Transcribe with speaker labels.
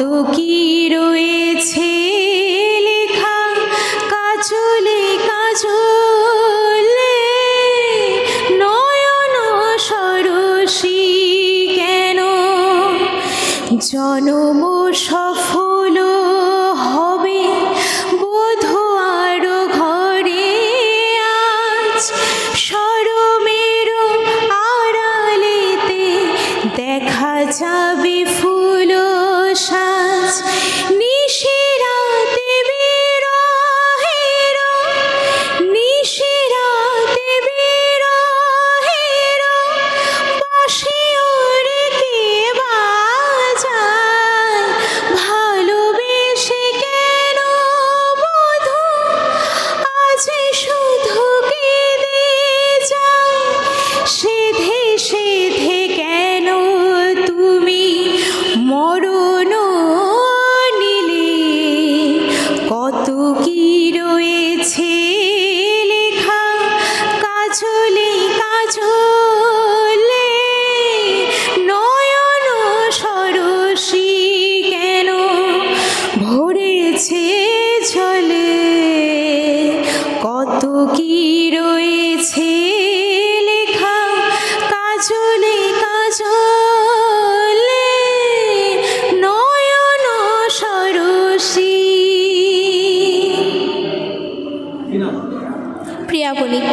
Speaker 1: কত কি রয়েছে লেখা? কাজলে কাজলে নয়ন সরসী কেন? জনম সফল হবে বোধ আরও ঘরে আজ। সরমের আড়ালেতে দেখা যাবে কি রয়েছে লেখা? কাজলে কাজ নয়ন সরসী। প্রিয়া বণিক